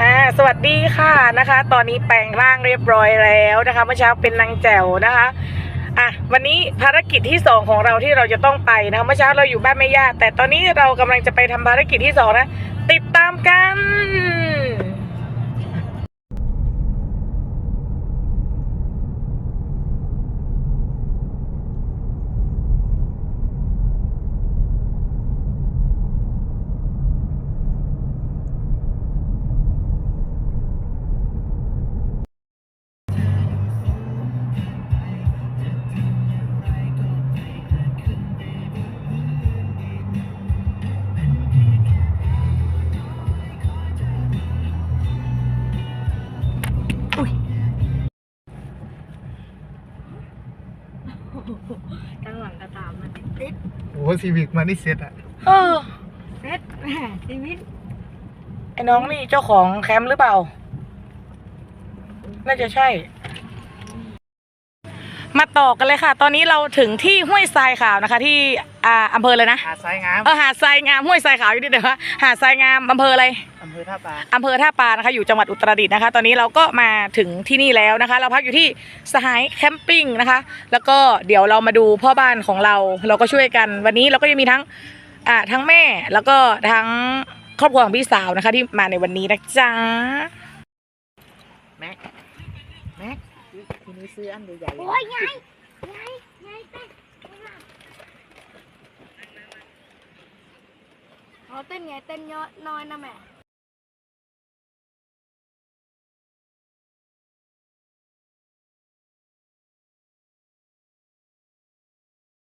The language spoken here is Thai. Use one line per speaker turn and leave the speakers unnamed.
อ่าสวัสดีค่ะนะคะ ตอนนี้แปลงร่างเรียบร้อยแล้วนะคะเมื่อเช้าเป็นนางแจ๋วนะคะอะวันนี้ภารกิจที่สองของเราที่เราจะต้องไปนะคะเมื่อเช้าเราอยู่บ้านแม่ย่าแต่ตอนนี้เรากำลังจะไปทำภารกิจที่สองนะติดตามกัน
ข้างหลังก็ตามมาติด
โอ้ซีวิกมานี่เซ็ตอะ
เออ
เซตแหมชีวิต
ไอ้น้องนี่เจ้าของแคมป์หรือเปล่า น่าจะใช่ มาต่อกันเลยค่ะ ตอนนี้เราถึงที่ห้วยทรายขาวนะคะ ที่อ่าอำเภอเลยนะ
หาดทรายงาม
เออหาดทรายงามห้วยทรายขาวอยู่นี่เดี๋ยวนะหาดทรายงามอำเภออะไร
อำเภอท่าปลา
อำเภอท่าปานะคะอยู่จังหวัดอุตรดิตถ์นะคะ ตอนนี้เราก็มาถึงที่นี่แล้วนะคะ เราพักอยู่ที่สหายแคมปิ้งนะคะ แล้วก็เดี๋ยวเรามาดูพ่อบ้านของเราเราก็ช่วยกัน วันนี้เราก็จะมีทั้งอ่าทั้งแม่แล้วก็ทั้งครอบครัวของพี่สาวนะคะ ที่มาในวันนี้นะจ๊ะ
แม็กแม็ก ทีนี้ซื้ออันใหญ่ๆ
โอ้ยไงไงไงเต้นเขาเต้นไงเต้นเยอะน้อยนะแม่